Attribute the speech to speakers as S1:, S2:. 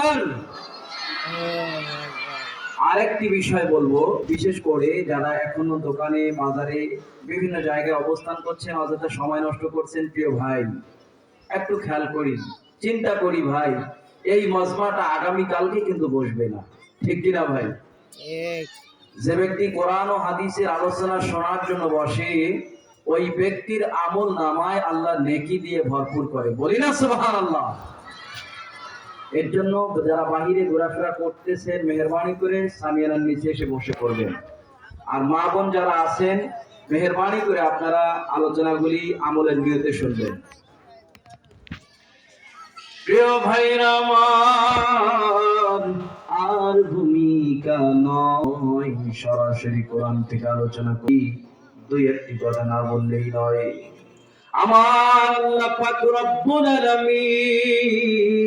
S1: আকবার আরেকটি বিষয় বলব বিশেষ করে যারা এখনও দোকানে বাজারে বিভিন্ন জায়গায় অবস্থান করছেন অযথা সময় নষ্ট করছেন প্রিয় ভাই একটু খেয়াল করি চিন্তা করি ভাই এই মজমাটা আগামী কালকে কিন্তু বসবে না ঠিক কিনা ভাই? যে ব্যক্তি কোরআন ও হাদিসের আলোচনা শোনার জন্য বসে ওই ব্যক্তির আমল নামায় আল্লাহ নেকি দিয়ে ভরপুর করে বলি না সুবহানাল্লাহ? এর জন্য যারা বাহিরে ঘোরাফেরা করতেছেন মেহরবানি করে সামিয়ানার নিচে এসে বসে পড়বেন। আর মা বোন যারা আছেন, মেহরবানি করে আপনারা আলোচনাগুলি আমলের বিরুদ্ধে শুনবেন। প্রিয় ভাইরা আর ভূমিকা নয়, সরাসরি কোরআন থেকে আলোচনা করি। দুই একটি কথা না বললেই নয়। আমার পাক রব্বুল আলামিন